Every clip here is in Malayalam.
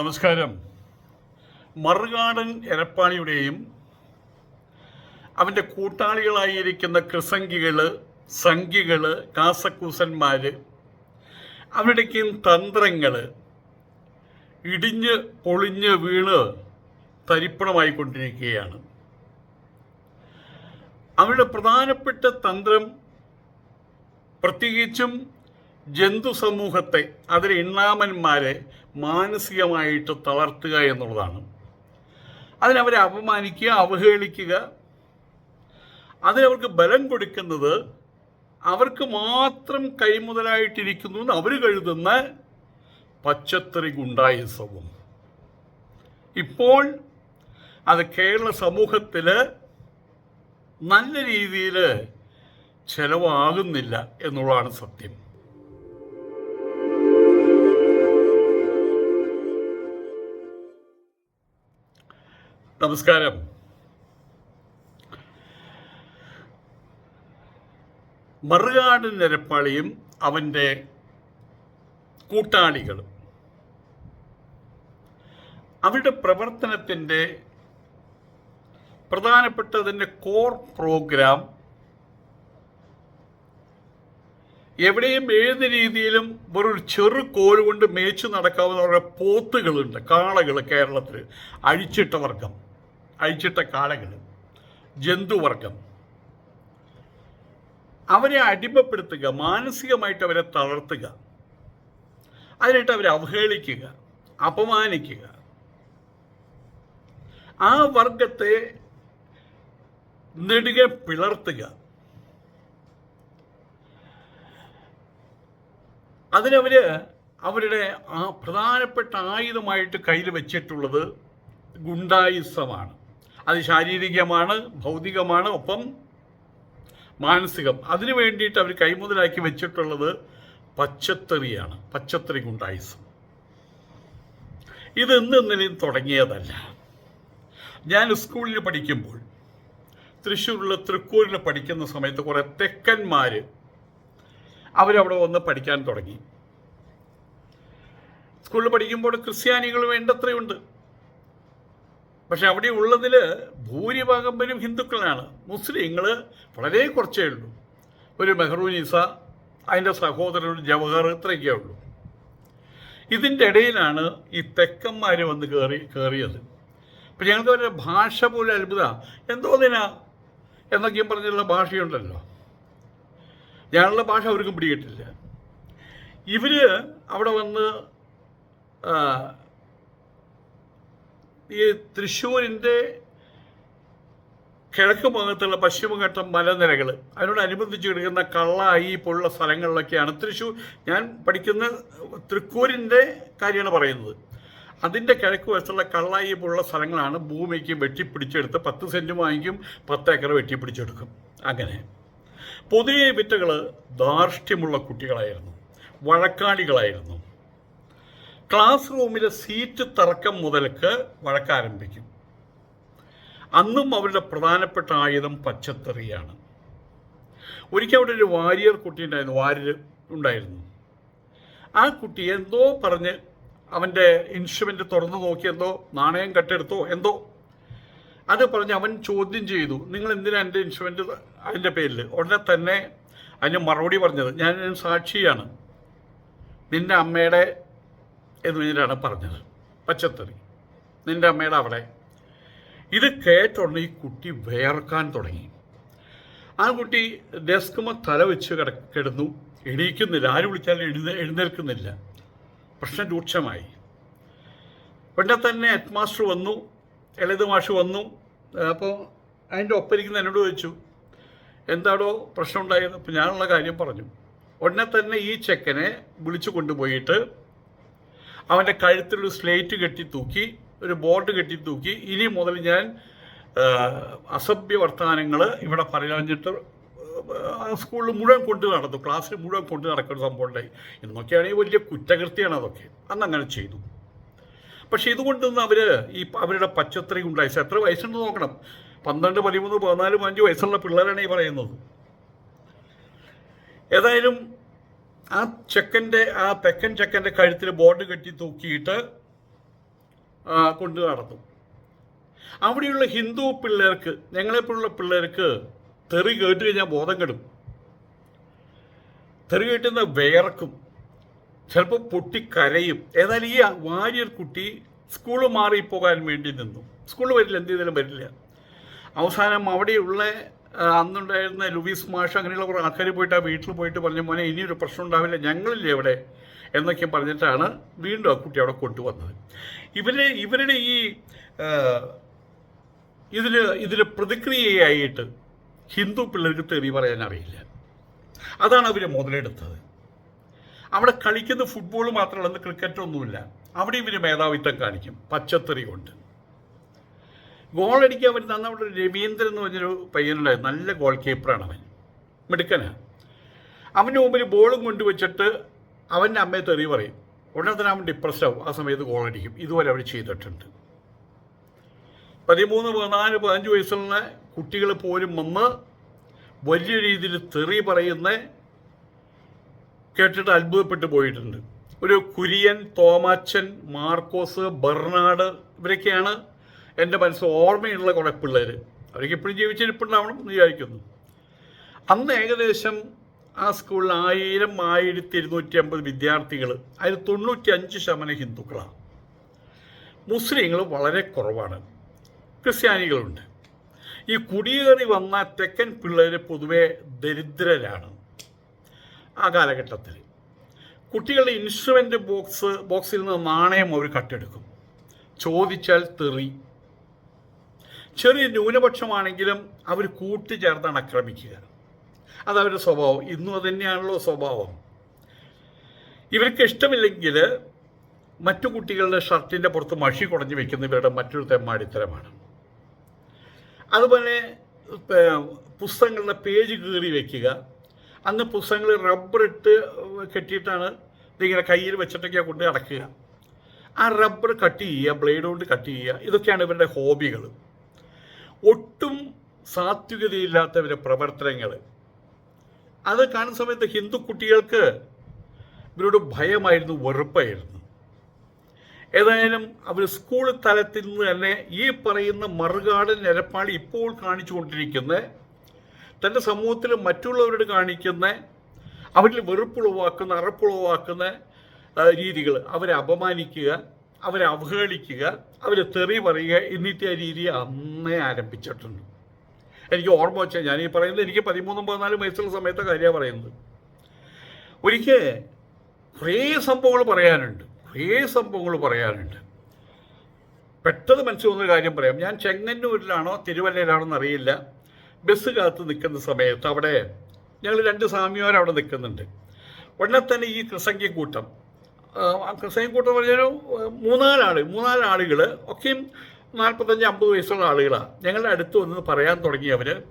നമസ്കാരം. മറുകാടൻ എരപ്പാളിയുടെയും അവന്റെ കൂട്ടാളികളായിരിക്കുന്ന കൃസംഗികൾ സംഖികൾ കാസക്കൂസന്മാർ അവരുടെയൊക്കെയും തന്ത്രങ്ങൾ ഇടിഞ്ഞ് പൊളിഞ്ഞ് വീണ് തരിപ്പണമായിക്കൊണ്ടിരിക്കുകയാണ് അവരുടെ പ്രധാനപ്പെട്ട തന്ത്രം പ്രത്യേകിച്ചും ജന്തു സമൂഹത്തെ അതിലെ ഇണ്ണാമന്മാരെ മാനസികമായിട്ട് തളർത്തുക എന്നുള്ളതാണ്. അതിനവരെ അപമാനിക്കുക അവഹേളിക്കുക. അതിനവർക്ക് ബലം കൊടുക്കുന്നത് അവർക്ക് മാത്രം കൈമുതലായിട്ടിരിക്കുന്നു എന്ന് അവർ കരുതുന്ന പച്ചത്തറി ഗുണ്ടായുസവും. ഇപ്പോൾ അത് കേരള സമൂഹത്തിൽ നല്ല രീതിയിൽ ചെലവാകുന്നില്ല എന്നുള്ളതാണ് സത്യം. നമസ്കാരം. മറുകാട് നിരപ്പാളിയും അവന്റെ കൂട്ടാളികളും. അവരുടെ പ്രവർത്തനത്തിന്റെ പ്രധാനപ്പെട്ടതിന്റെ കോർ പ്രോഗ്രാം എവിടെയും ഏത് രീതിയിലും വെറൊരു ചെറു കോൽ കൊണ്ട് മേച്ചു നടക്കാവുന്ന പോത്തുകളുണ്ട് കാളകൾ കേരളത്തിൽ അഴിച്ചിട്ട വർഗം അഴിച്ചിട്ട കാളകൾ ജന്തുവർഗം അവരെ അടിമപ്പെടുത്തുക മാനസികമായിട്ട് അവരെ തളർത്തുക. അതിനായിട്ട് അവരെ അവഹേളിക്കുക അപമാനിക്കുക. ആ വർഗത്തെ നെടുകെ പിളർത്തുക. അതിനവര് അവരുടെ ആ പ്രധാനപ്പെട്ട ആയുധമായിട്ട് കയ്യിൽ വെച്ചിട്ടുള്ളത് ഗുണ്ടായുസമാണ്. അത് ശാരീരികമാണ് ഭൗതികമാണ് ഒപ്പം മാനസികം. അതിനു വേണ്ടിയിട്ട് അവർ കൈമുതലാക്കി വെച്ചിട്ടുള്ളത് പച്ചത്തെറിയാണ് പച്ചത്തെറി ഗുണ്ടായുസം. ഇത് ഇന്ന് ഇന്നലെയും തുടങ്ങിയതല്ല. ഞാൻ സ്കൂളിൽ പഠിക്കുമ്പോൾ തൃശ്ശൂരിലെ തൃക്കൂരിൽ പഠിക്കുന്ന സമയത്ത് കുറേ തെക്കന്മാർ അവരവിടെ വന്ന് പഠിക്കാൻ തുടങ്ങി. സ്കൂളിൽ പഠിക്കുമ്പോൾ ക്രിസ്ത്യാനികൾ വേണ്ടത്രയുണ്ട്. പക്ഷെ അവിടെ ഉള്ളതിൽ ഭൂരിഭാഗം പേരും ഹിന്ദുക്കളാണ്. മുസ്ലിങ്ങൾ വളരെ കുറച്ചേ ഉള്ളൂ. ഒരു മെഹറൂനിസ അതിന്റെ സഹോദരൻ ജവഹർ ഇത്രയൊക്കെ ഉള്ളൂ. ഇതിന്റെ ഇടയിലാണ് ഈ തെക്കന്മാർ വന്ന് കയറി കയറിയത് അപ്പം ഞങ്ങൾക്ക് അവരുടെ ഭാഷ പോലും അത്ഭുത. എന്തോന്നിനാ എന്നൊക്കെയും പറഞ്ഞുള്ള ഭാഷയുണ്ടല്ലോ. ഞങ്ങളുടെ ഭാഷ അവർക്കും പിടികിട്ടില്ല. ഇവർ അവിടെ വന്ന് ഈ തൃശ്ശൂരിന്റെ കിഴക്ക് ഭാഗത്തുള്ള പശ്ചിമഘട്ടം മലനിരകൾ. അതിനോടനുബന്ധിച്ച് കിടക്കുന്ന കള്ളായി പോലുള്ള സ്ഥലങ്ങളിലൊക്കെയാണ് തൃശ്ശൂർ. ഞാൻ പഠിക്കുന്ന തൃക്കൂരിന്റെ കാര്യമാണ് പറയുന്നത്. അതിന്റെ കിഴക്ക് വശത്തുള്ള കള്ളായി പോലുള്ള സ്ഥലങ്ങളാണ് ഭൂമിക്ക് വെട്ടിപ്പിടിച്ചെടുത്ത് പത്ത് സെന്റ് വാങ്ങിക്കും പത്ത് ഏക്കർ വെട്ടിപ്പിടിച്ചെടുക്കും. അങ്ങനെ. പൊതുവെ വിറ്റകൾ ധാർഷ്ട്യമുള്ള കുട്ടികളായിരുന്നു. വഴക്കാളികളായിരുന്നു. ക്ലാസ് റൂമിലെ സീറ്റ് തർക്കം മുതൽക്ക് വഴക്കാരംഭിക്കും. അന്നും അവരുടെ പ്രധാനപ്പെട്ട ആയുധം പച്ചത്തെറിയാണ്. ഒരിക്കൽ അവിടെ ഒരു വാരിയർ കുട്ടി ഉണ്ടായിരുന്നു വാര്യർ ഉണ്ടായിരുന്നു. ആ കുട്ടി എന്തോ പറഞ്ഞ് അവന്റെ ഇൻസ്ട്രുമെന്റ് തുറന്നു നോക്കി എന്തോ നാണയം കട്ടെടുത്തോ എന്തോ അത് പറഞ്ഞ് അവൻ ചോദ്യം ചെയ്തു നിങ്ങൾ എന്തിനാണ് എന്റെ ഇൻസ്ട്രുമെന്റ് അതിന്റെ പേരിൽ ഉടനെ തന്നെ അതിന് മറുപടി പറഞ്ഞത് ഞാൻ സാക്ഷിയാണ്. നിന്റെ അമ്മയുടെ എന്ന് പറഞ്ഞിട്ടാണ് പറഞ്ഞത്. പച്ചത്തറി. നിന്റെ അമ്മയുടെ അവിടെ ഇത് കേട്ടോണ്ട് ഈ കുട്ടി വേർക്കാൻ തുടങ്ങി. ആ കുട്ടി ഡെസ്കുമ തല വെച്ച് കിട കിടന്നു. എണീക്കുന്നില്ല. ആര് വിളിച്ചാലും എഴുന്ന എഴുന്നേൽക്കുന്നില്ല. പ്രശ്നം രൂക്ഷമായി. പിന്നെ തന്നെ ഹെഡ് മാസ്റ്റർ വന്നു. എളിത് മാഷ് വന്നു. അപ്പോൾ അതിന്റെ ഒപ്പരിക്കുന്ന എന്നോട് ചോദിച്ചു എന്താണോ പ്രശ്നം ഉണ്ടായത്? അപ്പോൾ ഞാനുള്ള കാര്യം പറഞ്ഞു. ഉടനെ തന്നെ ഈ ചെക്കനെ വിളിച്ചു കൊണ്ടുപോയിട്ട് അവന്റെ കഴുത്തിലൊരു സ്ലേറ്റ് കെട്ടി തൂക്കി ഒരു ബോർഡ് കെട്ടി തൂക്കി. ഇനി മുതൽ ഞാൻ അസഭ്യ വർത്തമാനങ്ങൾ ഇവിടെ പറയാഞ്ഞിട്ട് സ്കൂളിൽ മുഴുവൻ കൊണ്ട് നടന്നു. ക്ലാസ്സിൽ മുഴുവൻ കൊണ്ട് നടക്കുന്ന സംഭവം ഉണ്ടായി. എന്നൊക്കെയാണെങ്കിൽ വലിയ കുറ്റകൃത്യമാണ് അതൊക്കെ. അന്ന് അങ്ങനെ ചെയ്തു. പക്ഷെ ഇതുകൊണ്ടൊന്നും അവർ ഈ അവരുടെ പച്ചത്തറി ഉണ്ടായി. എത്ര വയസ്സുണ്ട് നോക്കണം. പന്ത്രണ്ട് പതിമൂന്ന് പതിനാല് പതിനഞ്ച് വയസ്സുള്ള പിള്ളേരാണ് ഈ പറയുന്നത്. ഏതായാലും ആ ചെക്കന്റെ ആ തെക്കൻ ചെക്കന്റെ കഴുത്തിൽ ബോർഡ് കെട്ടി തൂക്കിയിട്ട് കൊണ്ടു നടന്നു. അവിടെയുള്ള ഹിന്ദു പിള്ളേർക്ക് ഞങ്ങളെപ്പോലുള്ള പിള്ളേർക്ക് തെറി കേട്ട് കഴിഞ്ഞാൽ ബോധം കെടും. തെറി കേട്ടുന്ന വേർക്കും ചിലപ്പോൾ പൊട്ടിക്കരയും. ഏതായാലും ഈ വാര്യർ കുട്ടി സ്കൂൾ മാറിപ്പോകാൻ വേണ്ടി നിന്നു. സ്കൂളിൽ വരില്ല എന്ത് ചെയ്താലും വരില്ല. അവസാനം അവിടെയുള്ള അന്നുണ്ടായിരുന്ന ലൂയിസ് മാഷ് അങ്ങനെയുള്ള കുറേ ആൾക്കാർ പോയിട്ട് ആ വീട്ടിൽ പോയിട്ട് പറഞ്ഞു മോനെ ഇനിയൊരു പ്രശ്നം ഉണ്ടാവില്ല ഞങ്ങളില്ലേ ഇവിടെ? എന്നൊക്കെ പറഞ്ഞിട്ടാണ് വീണ്ടും ആ കുട്ടി അവിടെ കൊണ്ടുവന്നത്. ഇവർ ഇവരുടെ ഈ ഇതിൽ ഇതിൽ പ്രതിക്രിയയായിട്ട് ഹിന്ദു പിള്ളേർക്ക് തെറി പറയാൻ അറിയില്ല. അതാണ് അവർ മുതലെടുത്തത്. അവിടെ കളിക്കുന്ന ഫുട്ബോൾ മാത്രമല്ല ക്രിക്കറ്റൊന്നുമില്ല അവിടെ ഇവർ മേധാവിത്വം കാണിക്കും പച്ചത്തെറി കൊണ്ട്. ഗോളടിക്കാൻ പറ്റുന്ന അന്ന് അവിടെ രവീന്ദ്രൻ എന്ന് പറഞ്ഞൊരു പയ്യനുണ്ടായിരുന്നു. നല്ല ഗോൾ കീപ്പറാണ് അവൻ. മിടുക്കനാണ് അവന്റെ മുമ്പിൽ ബോളും കൊണ്ടുവച്ചിട്ട് അവന്റെ അമ്മയെ തെറി പറയും. ഉടനെ തന്നെ അവൻ ഡിപ്രസ്ഡ് ആവും. ആ സമയത്ത് ഗോൾ അടിക്കും. ഇതുപോലെ അവർ ചെയ്തിട്ടുണ്ട്. പതിമൂന്ന് പതിനാല് പതിനഞ്ച് വയസ്സുള്ള കുട്ടികൾ പോലും വന്ന് വലിയ രീതിയിൽ തെറി പറയുന്ന കേട്ടിട്ട് അത്ഭുതപ്പെട്ടു പോയിട്ടുണ്ട്. ഒരു കുര്യൻ തോമാച്ചൻ മാർക്കോസ് ബെർണാഡ് ഇവരൊക്കെയാണ് എന്റെ മനസ്സ് ഓർമ്മയുള്ള കുറേ പിള്ളേർ അവരൊക്കെ ഇപ്പോഴും ജീവിച്ചിരിപ്പുണ്ടാവണം എന്ന് വിചാരിക്കുന്നു. അന്ന് ഏകദേശം ആ സ്കൂളിൽ ആയിരം ആയിരത്തി ഇരുന്നൂറ്റി അമ്പത് വിദ്യാർത്ഥികൾ അതിൽ തൊണ്ണൂറ്റി അഞ്ച് ശതമാനം ഹിന്ദുക്കളാണ്. മുസ്ലിങ്ങൾ വളരെ കുറവാണ്. ക്രിസ്ത്യാനികളുണ്ട്. ഈ കുടിയേറി വന്ന തെക്കൻ പിള്ളേർ പൊതുവെ ദരിദ്രരാണ്. ആ കാലഘട്ടത്തിൽ കുട്ടികളുടെ ഇൻസ്ട്രുമെന്റ് ബോക്സ് ബോക്സിൽ നിന്ന് നാണയം അവർ കട്ടെടുക്കും. ചോദിച്ചാൽ തെറി ചെറിയ ന്യൂനപക്ഷമാണെങ്കിലും അവർ കൂട്ടിച്ചേർത്താണ് ആക്രമിക്കുക. അതവരുടെ സ്വഭാവം. ഇന്നും അതുതന്നെയാണല്ലോ സ്വഭാവം. ഇവർക്ക് ഇഷ്ടമില്ലെങ്കിൽ മറ്റു കുട്ടികളുടെ ഷർട്ടിന്റെ പുറത്ത് മഷി കുടഞ്ഞു വെക്കുന്ന ഇവരുടെ മറ്റൊരു തെമ്മാടിത്തരമാണ്. അതുപോലെ പുസ്തകങ്ങളുടെ പേജ് കീറി വെക്കുക. അന്ന് പുസ്തകങ്ങൾ റബ്ബറിട്ട് കെട്ടിയിട്ടാണ് ഇതിങ്ങനെ കയ്യിൽ വെച്ചിട്ടൊക്കെ കൊണ്ട് നടക്കുക. ആ റബ്ബർ കട്ട് ചെയ്യുക ബ്ലേഡ് കൊണ്ട് കട്ട് ചെയ്യുക. ഇതൊക്കെയാണ് ഇവരുടെ ഹോബികൾ. ഒട്ടും സാത്വികതയില്ലാത്തവരെ പ്രവർത്തനങ്ങൾ അത് കാണുന്ന സമയത്ത് ഹിന്ദു കുട്ടികൾക്ക് ഇവരോട് ഭയമായിരുന്നു വെറുപ്പായിരുന്നു. ഏതായാലും അവർ സ്കൂൾ തലത്തിൽ നിന്ന് തന്നെ ഈ പറയുന്ന മറുകാടൻ നിരപ്പാളി ഇപ്പോൾ കാണിച്ചുകൊണ്ടിരിക്കുന്ന തന്റെ സമൂഹത്തിൽ മറ്റുള്ളവരോട് കാണിക്കുന്ന അവരിൽ വെറുപ്പുളവാക്കുന്ന അറപ്പുളവാക്കുന്ന രീതികൾ അവരെ അപമാനിക്കുക അവരെ അവഹേളിക്കുക അവരെ തെറി പറയുക എന്നിട്ട് രീതി അന്നേ ആരംഭിച്ചിട്ടുണ്ട്. എനിക്ക് ഓർമ്മ വെച്ചാൽ ഞാൻ ഈ പറയുന്നത് എനിക്ക് പതിമൂന്നും പതിനാലും വയസ്സുള്ള സമയത്തെ കാര്യമാണ് പറയുന്നത്. ഒരിക്കൽ കുറേ സംഭവങ്ങൾ പറയാനുണ്ട് കുറേ സംഭവങ്ങൾ പറയാനുണ്ട്. പെട്ടെന്ന് മനസ്സിൽ വന്നൊരു കാര്യം പറയാം. ഞാൻ ചെങ്ങന്നൂരിലാണോ തിരുവല്ലയിലാണോ എന്നറിയില്ല ബസ് കാത്ത് നിൽക്കുന്ന സമയത്ത് അവിടെ ഞങ്ങൾ രണ്ട് സ്വാമിമാർ അവിടെ നിൽക്കുന്നുണ്ട്. ഉടനെ തന്നെ ഈ കൃസംഖ്യക്കൂട്ടം ആ കൃസംഖ്യക്കൂട്ടം പറഞ്ഞൊരു മൂന്നാലാൾ മൂന്നാലാളുകൾ ഒക്കെയും നാൽപ്പത്തഞ്ച് അമ്പത് വയസ്സുള്ള ആളുകളാണ് ഞങ്ങളുടെ അടുത്ത് വന്ന് പറയാൻ തുടങ്ങിയവർ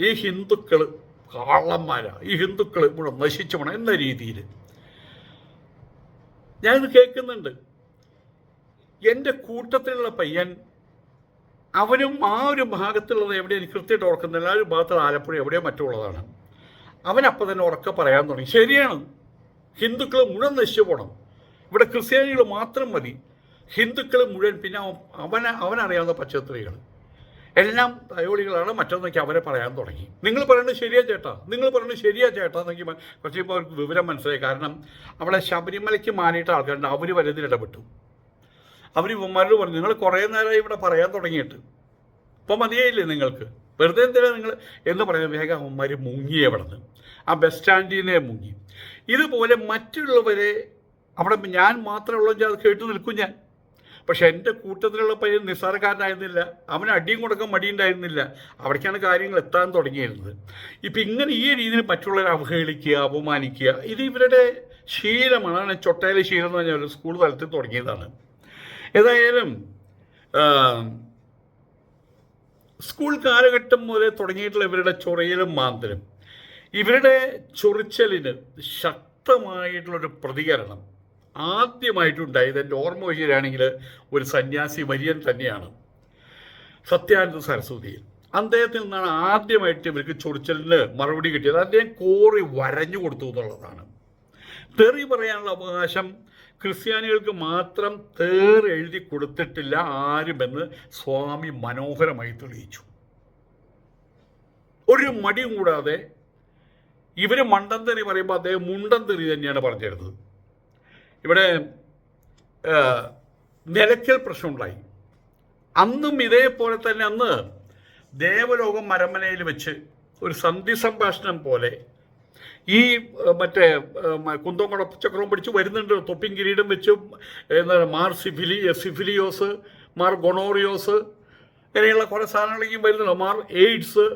ഈ ഹിന്ദുക്കൾ കാളന്മാരാണ് ഈ ഹിന്ദുക്കൾ ഇവിടെ നശിച്ചു പോണം എന്ന രീതിയിൽ ഞാനിത് കേൾക്കുന്നുണ്ട്. എന്റെ കൂട്ടത്തിലുള്ള പയ്യൻ അവനും ആ ഒരു ഭാഗത്തുള്ളത് എവിടെ എനിക്ക് കൃത്യമായിട്ട് ഓർക്കുന്നില്ല. ആ ഒരു ഭാഗത്തുള്ള ആലപ്പുഴ എവിടെയോ മറ്റുള്ളതാണ് അവനപ്പം തന്നെ ഉറക്കെ പറയാൻ തുടങ്ങി. ശരിയാണ്. ഹിന്ദുക്കൾ മുഴുവൻ നശിച്ചു പോകണം ഇവിടെ ക്രിസ്ത്യാനികൾ മാത്രം മതി. ഹിന്ദുക്കൾ മുഴുവൻ പിന്നെ അവന അവനെ അവനറിയാവുന്ന പച്ചത്രികൾ. എല്ലാം തയോളികളാണ് മറ്റൊന്നൊക്കെ അവരെ പറയാൻ തുടങ്ങി. നിങ്ങൾ പറയുന്നത് ശരിയാ ചേട്ടാ. നിങ്ങൾ പറയുന്നത് ശരിയാ ചേട്ടാ എന്നൊക്കെ കുറച്ച് ഇപ്പോൾ അവർക്ക് വിവരം മനസ്സിലായി. കാരണം അവളെ ശബരിമലയ്ക്ക് മാനിയിട്ട് ആൾക്കാരുണ്ട്. അവർ വലുതിൽ ഇടപെട്ടു. അവർ ഇവന്മാരോട് പറഞ്ഞു നിങ്ങൾ കുറേ നേരമായി ഇവിടെ പറയാൻ തുടങ്ങിയിട്ട്. ഇപ്പം മതിയായില്ലേ നിങ്ങൾക്ക്? വെറുതെ എന്തിനാ നിങ്ങൾ എന്ന് പറയുന്നത് വേഗം അവന്മാർ മുങ്ങി നിന്ന് ആ ബസ് സ്റ്റാൻഡിനെ മുങ്ങി. ഇതുപോലെ മറ്റുള്ളവരെ അവിടെ ഞാൻ മാത്രമേ ഉള്ളൂ അത് കേട്ടു നിൽക്കും ഞാൻ. പക്ഷെ എന്റെ കൂട്ടത്തിലുള്ള പയ്യൻ നിസ്സാരക്കാരനായിരുന്നില്ല. അവന് അടിയും കൊടുക്കാൻ മടിയുണ്ടായിരുന്നില്ല. അവിടേക്കാണ് കാര്യങ്ങൾ എത്താൻ തുടങ്ങിയിരുന്നത്. ഇപ്പം ഇങ്ങനെ ഈ രീതിയിൽ മറ്റുള്ളവരെ അവഹേളിക്കുക അപമാനിക്കുക ഇത് ഇവരുടെ ശീലമാണ്. ചൊട്ടയിലെ ശീലം എന്ന് പറഞ്ഞാൽ സ്കൂൾ തലത്തിൽ തുടങ്ങിയതാണ്. ഏതായാലും സ്കൂൾ കാലഘട്ടം മുതലേ തുടങ്ങിയിട്ടുള്ള ഇവരുടെ ചൊറിയലും മാന്തലും. ഇവരുടെ ചൊറിച്ചലിന് ശക്തമായിട്ടുള്ളൊരു പ്രതികരണം. ആദ്യമായിട്ടുണ്ടായത് എന്റെ ഓർമ്മ വയ്ക്കുകയാണെങ്കിൽ ഒരു സന്യാസി വര്യൻ തന്നെയാണ്. സത്യാനന്ദ സരസ്വതിയിൽ. അദ്ദേഹത്തിൽ നിന്നാണ് ആദ്യമായിട്ട് ഇവർക്ക് ചൊറിച്ചലിന് മറുപടി കിട്ടിയത്. അദ്ദേഹം കോറി വരഞ്ഞു കൊടുത്തു എന്നുള്ളതാണ്. തെറി പറയാനുള്ള അവകാശം ക്രിസ്ത്യാനികൾക്ക് മാത്രം തേർ എഴുതി കൊടുത്തിട്ടില്ല ആരുമെന്ന് സ്വാമി മനോഹരമായി തെളിയിച്ചു. ഒരു മടിയും കൂടാതെ ഇവർ തെറി പറയുമ്പോൾ അദ്ദേഹം തെറി തന്നെയാണ് പറഞ്ഞിരുന്നത്. ഇവിടെ നിലയ്ക്കൽ പ്രശ്നമുണ്ടായി. അന്നും ഇതേപോലെ തന്നെ അന്ന് ദേവലോകം മരമനയിൽ വെച്ച് ഒരു സന്ധി സംഭാഷണം പോലെ ഈ മറ്റേ കുന്തം ചക്രവും പിടിച്ച് വരുന്നുണ്ട്. തൊപ്പിൻ കിരീടം വെച്ച് എന്താണ് മാർ സിഫിലി സിഫിലിയോസ് മാർ ഗൊണോറിയോസ് ഇങ്ങനെയുള്ള കുറേ സാധനങ്ങളേക്കും വരുന്നുണ്ട്. മാർ എയ്ഡ്സ്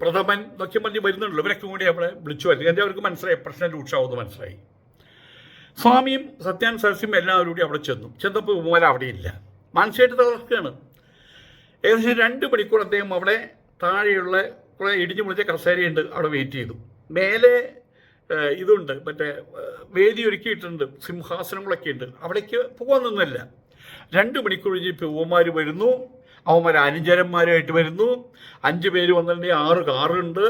പ്രഥമൻ എന്നൊക്കെ പറഞ്ഞ് വരുന്നുണ്ടല്ലോ. ഇവരൊക്കെ കൂടി അവിടെ വിളിച്ചു വരുന്നത് എന്റെ അവർക്ക് മനസ്സിലായി. പ്രശ്നം രൂക്ഷമാവുമെന്ന് മനസ്സിലായി. സ്വാമിയും സത്യാൻ സരസ്യം എല്ലാവരും കൂടി അവിടെ ചെന്നു. ചെന്നപ്പോൾ അവിടെ അവിടെയില്ല. മനസ്സിലായിട്ട് തകർക്കുകയാണ്. ഏകദേശം രണ്ട് മണിക്കൂർ അദ്ദേഹം അവിടെ താഴെയുള്ള കുറേ ഇടിഞ്ഞു മുളിച്ച കസേരയുണ്ട് അവിടെ വെയിറ്റ് ചെയ്തു. മേലെ ഇതുണ്ട്. മറ്റേ വേദി ഒരുക്കിയിട്ടുണ്ട്. സിംഹാസനങ്ങളൊക്കെ ഉണ്ട്. അവിടേക്ക് പോകാൻ നിന്നില്ല. രണ്ട് മണിക്കൂർ കഴിഞ്ഞ് പൂവന്മാർ വരുന്നു. അവന്മാർ അനുചരന്മാരുമായിട്ട് വരുന്നു. അഞ്ച് പേര് വന്നിട്ടുണ്ടെങ്കിൽ ആറ് കാറുണ്ട്.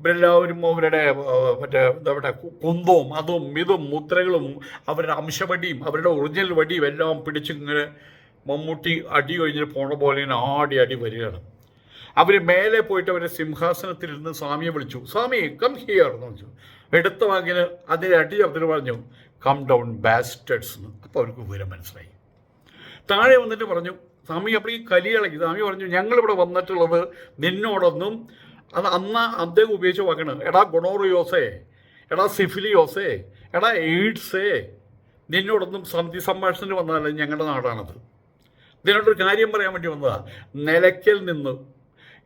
ഇവരെല്ലാവരും അവരുടെ മറ്റേ എന്താ പറയുക കുന്തവും അതും ഇതും മുദ്രകളും അവരുടെ അംശവടിയും അവരുടെ ഒറിജിനൽ വടിയും എല്ലാം പിടിച്ചിങ്ങനെ മമ്മൂട്ടി അടി കഴിഞ്ഞിട്ട് പോണ പോലെ ഇങ്ങനെ ആടി അടി വരികയാണ്. അവർ മേലെ പോയിട്ട് അവരെ സിംഹാസനത്തിലിരുന്ന് സ്വാമിയെ വിളിച്ചു. സ്വാമി കം ഹിയർ എന്ന് വിളിച്ചു. എടുത്ത വാങ്ങിന് അതിന്റെ അടി അതിന് പറഞ്ഞു കം ഡൗൺ ബാസ്റ്റേഴ്സ് എന്ന്. അപ്പോൾ അവർക്ക് വിവരം മനസ്സിലായി. താഴെ വന്നിട്ട് പറഞ്ഞു സ്വാമി അപ്പോൾ ഈ കലിയിളക്കി സ്വാമി പറഞ്ഞു ഞങ്ങളിവിടെ വന്നിട്ടുള്ളത് നിന്നോടൊന്നും അത് അന്ന് അദ്ദേഹം ഉപയോഗിച്ച വാക്കാണ്. എടാ ഗുണോറിയോസേ എടാ സിഫിലിയോസേ എടാ എയ്ഡ്സേ നിന്നോടൊന്നും സന്ധി സംഭാഷണത്തിന് വന്നതല്ല ഞങ്ങളുടെ നാടാണത്. ഇതിനോടൊരു കാര്യം പറയാൻ വേണ്ടി വന്നതാ. നിലയ്ക്കൽ നിന്ന്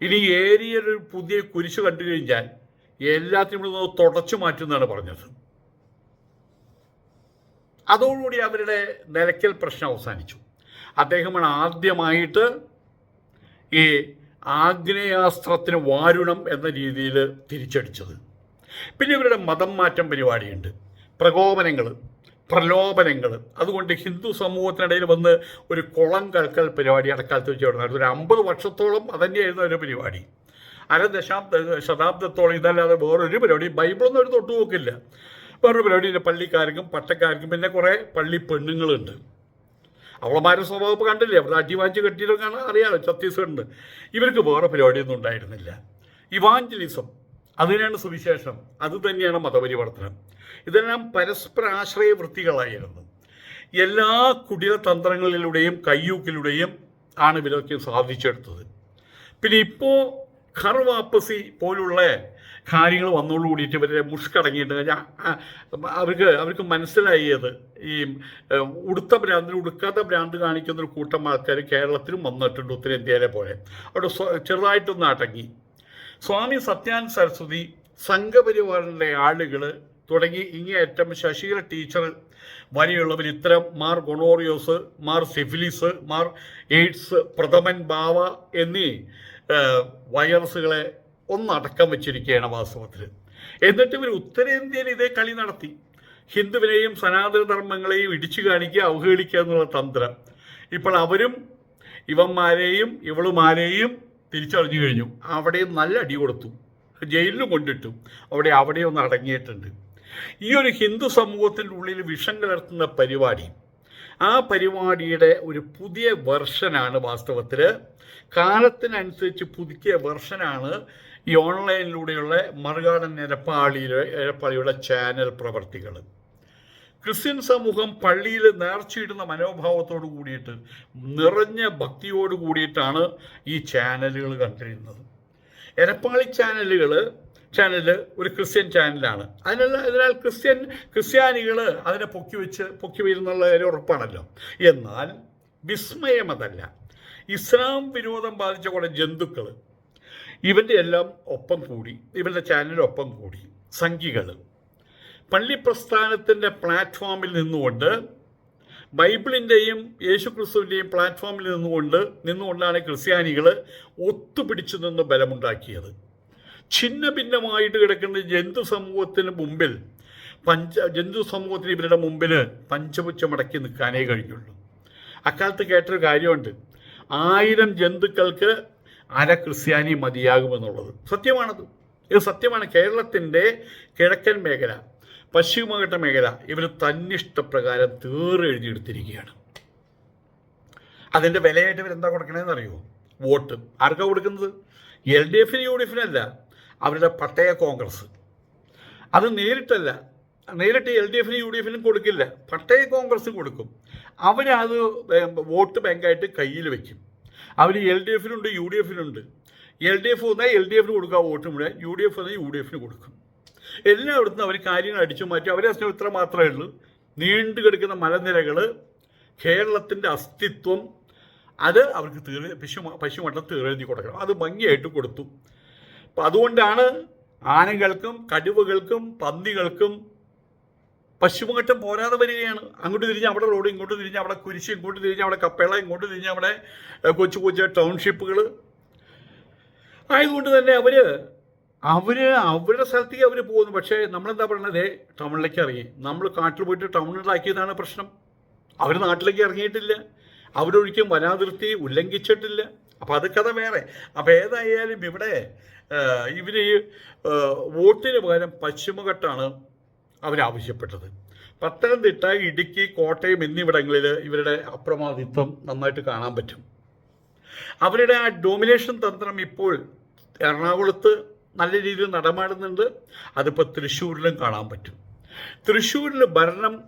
ഇനി ഏരിയയിൽ ഒരു പുതിയ കുരിശ് കണ്ടു കഴിഞ്ഞാൽ എല്ലാത്തിനും ഇവിടെ നിന്ന് തുടച്ചു മാറ്റുന്നതാണ് പറഞ്ഞത്. അതോടുകൂടി അവരുടെ നിലയ്ക്കൽ പ്രശ്നം അവസാനിച്ചു. അദ്ദേഹമാണ് ആദ്യമായിട്ട് ഈ ആഗ്നേയാസ്ത്രത്തിന് വാരുണം എന്ന രീതിയിൽ തിരിച്ചടിച്ചത്. പിന്നെ ഇവരുടെ മതം മാറ്റം പരിപാടിയുണ്ട്. പ്രകോപനങ്ങൾ പ്രലോഭനങ്ങൾ. അതുകൊണ്ട് ഹിന്ദു സമൂഹത്തിനിടയിൽ വന്ന് ഒരു കുളം കൽക്കൽ പരിപാടി അടക്കാലത്ത് വെച്ച് നടന്നു. ഒരു അമ്പത് വർഷത്തോളം അതന്നെയായിരുന്നു ഒരു പരിപാടി. അര ദശാബ്ദ ശതാബ്ദത്തോളം ഇതല്ലാതെ വേറൊരു പരിപാടി ബൈബിളൊന്നും ഒരു തൊട്ടുപോക്കില്ല. വേറൊരു പരിപാടി പള്ളിക്കാർക്കും പട്ടക്കാർക്കും പിന്നെ കുറേ പള്ളി പെണ്ണുങ്ങളുണ്ട്. അവളമാരുടെ സ്വഭാവം കണ്ടില്ലേ? കണ്ടില്ലേ അവിടെ അടിവാഞ്ച് കെട്ടിയിട്ടൊക്കെ അറിയാമല്ലോ ഛത്തീസ്ഗഡിന് ഇവർക്ക് വേറെ പരിപാടിയൊന്നും ഉണ്ടായിരുന്നില്ല. ഇവാഞ്ചലിസം അതിനാണ് സുവിശേഷം. അത് തന്നെയാണ് മതപരിവർത്തനം. ഇതെല്ലാം പരസ്പര ആശ്രയ വൃത്തികളായിരുന്നു എല്ലാ കുടില തന്ത്രങ്ങളിലൂടെയും കയ്യൂക്കിലൂടെയും ആണ് ഇവരൊക്കെ സാധിച്ചെടുത്തത്. പിന്നെ ഇപ്പോൾ ഖർ വാപ്പസി പോലുള്ള കാര്യങ്ങൾ വന്നോട് കൂടിയിട്ട് ഇവരെ മുഷ്കടങ്ങിയിട്ട് അവർക്ക് അവർക്ക് മനസ്സിലായത് ഈ ഉടുത്ത ഭ്രാന്തിന് ഉടുക്കാത്ത ഭ്രാന്ത് കാണിക്കുന്ന ഒരു കൂട്ടം ആൾക്കാർ കേരളത്തിലും വന്നിട്ടുണ്ട് ഉത്തരേന്ത്യയിലെ പോലെ. അവിടെ ചെറുതായിട്ടൊന്ന് അടങ്ങി. സ്വാമി സത്യാൻ സരസ്വതി സംഘപരിവാറിന്റെ ആളുകൾ തുടങ്ങി ഇങ്ങേയറ്റം ശശികല ടീച്ചർ വരെയുള്ളവർ ഇത്തരം മാർ ഗൊണോറിയോസ് മാർ സിഫിലിസ് മാർ എയ്ഡ്സ് പ്രഥമൻ ബാവ എന്നീ ഏഹ്, ഒന്നടക്കം വെച്ചിരിക്കുകയാണ് വാസ്തവത്തിൽ എന്നിട്ട് ഇവർ ഉത്തരേന്ത്യയിൽ ഇതേ കളി നടത്തി. ഹിന്ദുവിനെയും സനാതന ധർമ്മങ്ങളെയും ഇടിച്ചു കാണിക്കുക അവഹേളിക്കുക എന്നുള്ള തന്ത്രം. ഇപ്പോൾ അവരും ഇവന്മാരെയും ഇവളുമാരെയും തിരിച്ചറിഞ്ഞു കഴിഞ്ഞു. അവിടെയും നല്ല അടി കൊടുത്തു. ജയിലിലും കൊണ്ടിട്ടു. അവിടെ അവിടെ ഒന്ന് അടങ്ങിയിട്ടുണ്ട്. ഈ ഒരു ഹിന്ദു സമൂഹത്തിന്റെ ഉള്ളിൽ വിഷം കലർത്തുന്ന പരിപാടി ആ പരിപാടിയുടെ ഒരു പുതിയ വെർഷനാണ് വാസ്തവത്തിൽ കാലത്തിനനുസരിച്ച് പുതുക്കിയ വെർഷനാണ് ഈ ഓൺലൈനിലൂടെയുള്ള മറുകാടൻ നിരപ്പാളിയിലെ എരപ്പാളിയുടെ ചാനൽ പ്രവർത്തികൾ. ക്രിസ്ത്യൻ സമൂഹം പള്ളിയിൽ നേർച്ചയിടുന്ന മനോഭാവത്തോട് കൂടിയിട്ട് നിറഞ്ഞ ഭക്തിയോട് കൂടിയിട്ടാണ് ഈ ചാനലുകൾ കണ്ടിരുന്നത്. എരപ്പാളി ചാനലുകൾ ചാനൽ ഒരു ക്രിസ്ത്യൻ ചാനലാണ്. അതിനുള്ള അതിനാൽ ക്രിസ്ത്യൻ ക്രിസ്ത്യാനികൾ അതിനെ പൊക്കി വെച്ച് പൊക്കി വരുന്നുള്ള കാര്യം ഉറപ്പാണല്ലോ. എന്നാൽ വിസ്മയം അതല്ല ഇസ്ലാം വിരോധം ബാധിച്ച കുറേ ജന്തുക്കൾ ഇവന്റെ എല്ലാം ഒപ്പം കൂടി ഇവന്റെ ചാനലിനൊപ്പം കൂടി. സംഖികൾ. പള്ളി പ്രസ്ഥാനത്തിന്റെ പ്ലാറ്റ്ഫോമിൽ നിന്നുകൊണ്ട് ബൈബിളിന്റെയും യേശുക്രിസ്തുവിന്റെയും പ്ലാറ്റ്ഫോമിൽ നിന്നുകൊണ്ട് നിന്നുകൊണ്ടാണ് ക്രിസ്ത്യാനികൾ ഒത്തുപിടിച്ചു നിന്ന് ബലമുണ്ടാക്കിയത്. ഛിന്ന ഭിന്നമായിട്ട് കിടക്കുന്ന ജന്തു സമൂഹത്തിന് മുമ്പിൽ പഞ്ച ജന്തു സമൂഹത്തിന് ഇവരുടെ മുമ്പിൽ പഞ്ചപുച്ചമടക്കി നിൽക്കാനേ കഴിഞ്ഞുള്ളൂ. അക്കാലത്ത് കേട്ടൊരു കാര്യമുണ്ട്. ആയിരം ജന്തുക്കൾക്ക് അര ക്രിസ്ത്യാനി മതിയാകുമെന്നുള്ളത്. സത്യമാണത്. ഇത് സത്യമാണ്. കേരളത്തിന്റെ കിഴക്കൻ മേഖല പശ്ചിമഘട്ട മേഖല ഇവർ തന്നിഷ്ടപ്രകാരം തീറെഴുതിയെടുത്തിരിക്കുകയാണ് അതിന്റെ വിലയായിട്ട് ഇവരെന്താ കൊടുക്കണതെന്ന് അറിയുമോ? വോട്ട്. ആർക്കാ കൊടുക്കുന്നത്? എൽ ഡി എഫിന് യു ഡി എഫിനല്ല അവരുടെ പട്ടയ കോൺഗ്രസ്. അത് നേരിട്ടല്ല. നേരിട്ട് എൽ ഡി എഫിനും യു ഡി എഫിനും കൊടുക്കില്ല. പട്ടയ കോൺഗ്രസ് കൊടുക്കും. അവരത് വോട്ട് ബാങ്കായിട്ട് കയ്യിൽ വെക്കും അവർ എൽ ഡി എഫിനുണ്ട് യു ഡി എഫിനുണ്ട്. എൽ ഡി എഫ് വന്നാൽ എൽ ഡി എഫിന് കൊടുക്കുക വോട്ട് മുഴുവൻ. യു ഡി എഫ് വന്നാൽ യു ഡി എഫിന് കൊടുക്കും. എല്ലായിടത്തും അവർ കാര്യങ്ങൾ അടിച്ചു മാറ്റി. അവരെ അസ്ഥ ഇത്ര മാത്രമേ ഉള്ളൂ. നീണ്ടു കിടക്കുന്ന മലനിരകൾ കേരളത്തിന്റെ അസ്തിത്വം അത് അവർക്ക് തീർ പശു പശുമട്ടം തീറെഴുതി കൊടുക്കണം. അത് ഭംഗിയായിട്ട് കൊടുത്തു. അപ്പം അതുകൊണ്ടാണ് ആനകൾക്കും കടുവകൾക്കും പന്നികൾക്കും പശ്ചിമഘട്ടം പോരാതെ വരികയാണ്. അങ്ങോട്ട് തിരിഞ്ഞ് അവിടെ റോഡ് ഇങ്ങോട്ട് തിരിഞ്ഞ് അവിടെ കുരിശ് ഇങ്ങോട്ട് തിരിഞ്ഞ് അവിടെ കപ്പേള ഇങ്ങോട്ട് തിരിഞ്ഞ് അവിടെ കൊച്ചു കൊച്ചു ടൗൺഷിപ്പുകൾ ആയതുകൊണ്ട് തന്നെ അവർ അവർ അവരുടെ സ്ഥലത്തേക്ക് അവർ പോകുന്നു. പക്ഷേ നമ്മളെന്താ പറയണത്? ടൗണിലേക്ക് ഇറങ്ങി. നമ്മൾ കാട്ടിൽ പോയിട്ട് ടൗണിലാക്കിയതാണ് പ്രശ്നം. അവർ നാട്ടിലേക്ക് ഇറങ്ങിയിട്ടില്ല. അവരൊരിക്കലും വനാതിർത്തി ഉല്ലംഘിച്ചിട്ടില്ല. അപ്പം അത് കഥ വേറെ. അപ്പം ഏതായാലും ഇവിടെ ഇവർ വോട്ടിന് പകരം പശ്ചിമഘട്ടാണ് അവരാവശ്യപ്പെട്ടത്. പത്തനംതിട്ട ഇടുക്കി കോട്ടയം എന്നിവിടങ്ങളിൽ ഇവരുടെ അപ്രമാദിത്വം നന്നായിട്ട് കാണാൻ പറ്റും. അവരുടെ ആ ഡോമിനേഷൻ തന്ത്രം ഇപ്പോൾ എറണാകുളത്ത് നല്ല രീതിയിൽ നടമാടുന്നുണ്ട്. അതിപ്പോൾ തൃശ്ശൂരിലും കാണാൻ പറ്റും. തൃശ്ശൂരിൽ ഭരണം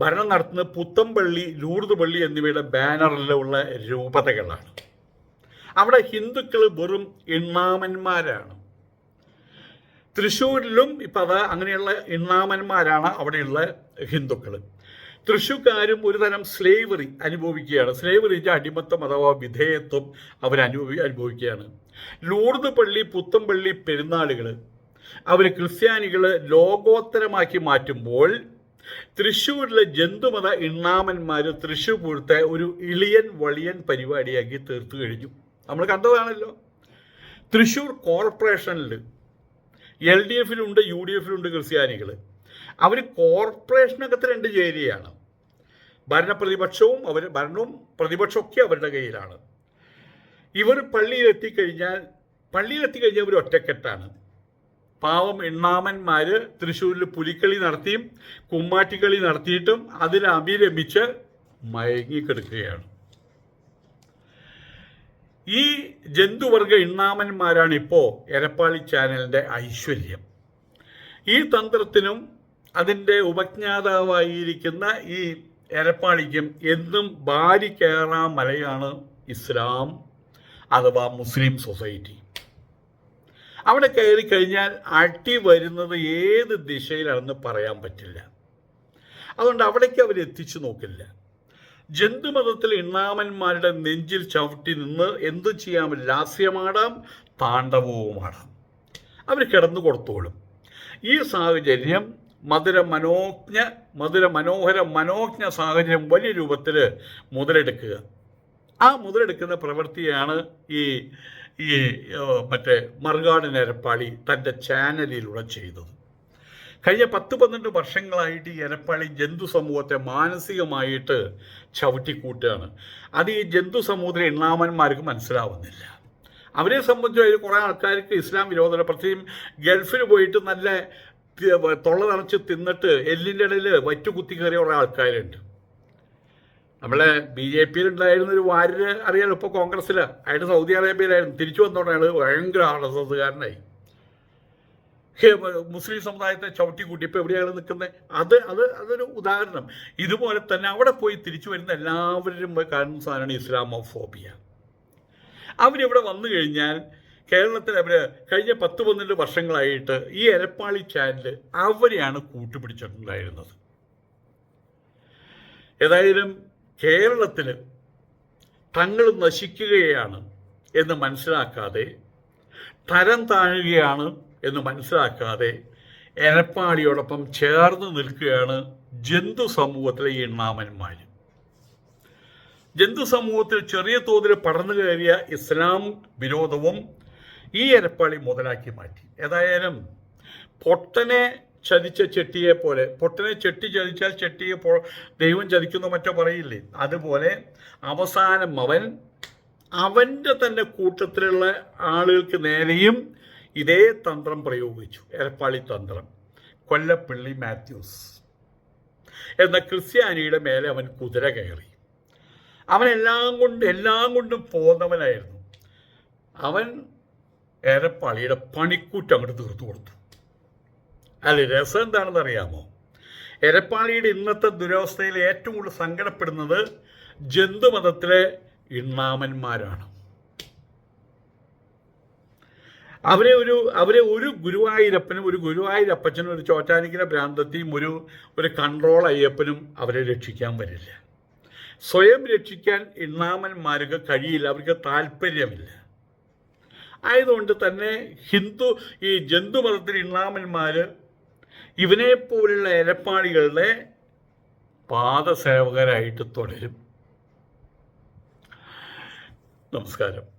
ഭരണം നടത്തുന്ന പുത്തമ്പള്ളി ലൂർദ് പള്ളി എന്നിവയുടെ ബാനറിലുള്ള രൂപതകളാണ്. അവിടെ ഹിന്ദുക്കൾ വെറും എണ്ണാമന്മാരാണ് തൃശ്ശൂരിലും ഇപ്പം അത് അങ്ങനെയുള്ള ഇണ്ണാമന്മാരാണ് അവിടെയുള്ള ഹിന്ദുക്കൾ തൃശ്ശൂക്കാരും ഒരുതരം സ്ലേവറി അനുഭവിക്കുകയാണ്. സ്ലേവറിന്റെ അടിമത്തം അഥവാ വിധേയത്വം അവർ അനുഭവി അനുഭവിക്കുകയാണ്. ലൂർദ് പള്ളി പുത്തമ്പള്ളി പെരുന്നാളുകൾ അവർ ക്രിസ്ത്യാനികൾ ലോകോത്തരമാക്കി മാറ്റുമ്പോൾ തൃശ്ശൂരിലെ ജന്തുമത ഇണ്ണാമന്മാർ തൃശ്ശൂർ പൂരത്തെ ഒരു ഇളിയൻ വളിയൻ പരിപാടിയാക്കി തീർത്തു കഴിഞ്ഞു. നമ്മൾ കണ്ടതാണല്ലോ. തൃശ്ശൂർ കോർപ്പറേഷനിൽ എൽ ഡി എഫിലുണ്ട് യു ഡി എഫിലുണ്ട് ക്രിസ്ത്യാനികൾ അവർ കോർപ്പറേഷനകത്ത് രണ്ട് ചേരിയാണ് ഭരണപ്രതിപക്ഷവും അവർ ഭരണവും പ്രതിപക്ഷമൊക്കെ അവരുടെ കയ്യിലാണ്. ഇവർ പള്ളിയിലെത്തിക്കഴിഞ്ഞാൽ പള്ളിയിലെത്തിക്കഴിഞ്ഞാൽ ഇവർ ഒറ്റക്കെട്ടാണ്. പാവം എണ്ണാമന്മാർ തൃശ്ശൂരിൽ പുലിക്കളി നടത്തിയും കുമ്മാട്ടിക്കളി നടത്തിയിട്ടും അതിൽ അഭിരമിച്ച് മയങ്ങിക്കിടക്കുകയാണ് ഈ ജന്തുവർഗ ഇണ്ണാമന്മാരാണ് ഇപ്പോൾ എരപ്പാളി ചാനലിന്റെ ഐശ്വര്യം. ഈ തന്ത്രത്തിനും അതിന്റെ ഉപജ്ഞാതാവായിരിക്കുന്ന ഈ എരപ്പാളിക്കും എന്നും ബാരി കയറാ മലയാണ് ഇസ്ലാം അഥവാ മുസ്ലിം സൊസൈറ്റി. അവിടെ കയറി കഴിഞ്ഞാൽ അടി വരുന്നത് ഏത് ദിശയിലാണെന്ന് പറയാൻ പറ്റില്ല. അതുകൊണ്ട് അവിടേക്ക് അവർ എത്തിച്ചു നോക്കില്ല. ജന്തുമതത്തിൽ ഇണ്ണാമന്മാരുടെ നെഞ്ചിൽ ചവിട്ടി നിന്ന് എന്തു ചെയ്യാം? ലാസ്യമാടാം താണ്ഡവവുമാടാം. അവർ കിടന്നു കൊടുത്തോളും. ഈ സാഹചര്യം മധുര മനോജ്ഞ മധുര മനോഹര മനോജ്ഞ സാഹചര്യം വലിയ രൂപത്തിൽ മുതലെടുക്കുക. ആ മുതലെടുക്കുന്ന പ്രവൃത്തിയാണ് ഈ ഈ മറ്റേ മറുകാട് നേരപ്പാളി തന്റെ ചാനലിലൂടെ ചെയ്തത്. കഴിഞ്ഞ പത്ത് പന്ത്രണ്ട് വർഷങ്ങളായിട്ട് ഈ എരപ്പാളി ജന്തു സമൂഹത്തെ മാനസികമായിട്ട് ചവിട്ടിക്കൂട്ടുകയാണ്. അത് ഈ ജന്തു സമൂഹത്തിലെ എണ്ണാമന്മാർക്ക് മനസ്സിലാവുന്നില്ല. അവരെ സംബന്ധിച്ച് കുറേ ആൾക്കാർക്ക് ഇസ്ലാം വിരോധന പ്രത്യേകം ഗൾഫിൽ പോയിട്ട് നല്ല തൊള്ള നിറച്ച് തിന്നിട്ട് എല്ലിന്റെ ഇടയിൽ വറ്റു കുത്തി കയറിയ കുറേ ആൾക്കാരുണ്ട്. നമ്മളെ ബി ജെ പിയിലുണ്ടായിരുന്ന ഒരു വാര്യര് അറിയാലോ? ഇപ്പോൾ കോൺഗ്രസ്സിലാണ് അയാൾ സൗദി അറേബ്യയിലായിരുന്നു. തിരിച്ചു വന്നോണ്ടാണ് ഭയങ്കര ആർ എസ് മുസ്ലിം സമുദായത്തെ ചവിട്ടി കൂട്ടി ഇപ്പോൾ എവിടെയാണ് നിൽക്കുന്നത്? അത് അത് അതൊരു ഉദാഹരണം. ഇതുപോലെ തന്നെ അവിടെ പോയി തിരിച്ചു വരുന്ന എല്ലാവരും കാണുന്ന സാധനമാണ് ഇസ്ലാമോഫോബിയ. അവരിവിടെ വന്നു കഴിഞ്ഞാൽ കേരളത്തിൽ അവർ കഴിഞ്ഞ പത്ത് പന്ത്രണ്ട് വർഷങ്ങളായിട്ട് ഈ എരപ്പാളി ചാനൽ അവരെയാണ് കൂട്ടുപിടിച്ചിട്ടുണ്ടായിരുന്നത്. ഏതായാലും കേരളത്തിൽ തങ്ങൾ നശിക്കുകയാണ് എന്ന് മനസ്സിലാക്കാതെ തരം താഴുകയാണ് എന്ന് മനസ്സിലാക്കാതെ എരപ്പാളിയോടൊപ്പം ചേർന്ന് നിൽക്കുകയാണ് ജന്തു സമൂഹത്തിലെ ഈ എണ്ണാമന്മാർ ജന്തു സമൂഹത്തിൽ ചെറിയ തോതിൽ പടർന്നു കയറിയ ഇസ്ലാം വിരോധവും ഈ എരപ്പാളി മുതലാക്കി മാറ്റി. ഏതായാലും പൊട്ടനെ ചതിച്ച ചെട്ടിയെ പോലെ പൊട്ടനെ ചെട്ടി ചതിച്ചാൽ ചെട്ടിയെ ദൈവം ചതിക്കുന്ന മറ്റോ പറയില്ലേ? അതുപോലെ അവസാനം അവൻ അവന്റെ തന്നെ കൂട്ടത്തിലുള്ള ആളുകൾക്ക് നേരെയും ഇതേ തന്ത്രം പ്രയോഗിച്ചു. എരപ്പാളി തന്ത്രം. കൊല്ലപ്പള്ളി മാത്യൂസ്. എന്ന ക്രിസ്ത്യാനിയുടെ മേലെ അവൻ കുതിര കയറി. അവൻ എല്ലാം കൊണ്ട് എല്ലാം കൊണ്ടും പോന്നവനായിരുന്നു. അവൻ എരപ്പാളിയുടെ പണിക്കൂറ്റ് അങ്ങോട്ട് തീർത്തു കൊടുത്തു. അല്ല രസം എന്താണെന്ന് അറിയാമോ എരപ്പാളിയുടെ ഇന്നത്തെ ദുരവസ്ഥയിൽ ഏറ്റവും കൂടുതൽ സങ്കടപ്പെടുന്നത് ജന്തുമതത്തിലെ ഇണ്ണാമന്മാരാണ്. അവരെ ഒരു അവരെ ഒരു ഗുരുവായൂരപ്പനും ഒരു ഗുരുവായൂരപ്പച്ചനും ഒരു ചോറ്റാനിക്കര ഭ്രാന്തത്തെയും ഒരു ഒരു കൺട്രോൾ അയ്യപ്പനും അവരെ രക്ഷിക്കാൻ വരില്ല. സ്വയം രക്ഷിക്കാൻ ഇണ്ണാമന്മാർക്ക് കഴിയില്ല അവർക്ക് താല്പര്യമില്ല. ആയതുകൊണ്ട് തന്നെ ഹിന്ദു ഈ ജന്തുമതത്തിൽ ഇണ്ണാമന്മാർ ഇവനെപ്പോലുള്ള എരപ്പാളികളുടെ പാദസേവകരായിട്ട് തുടരും. നമസ്കാരം.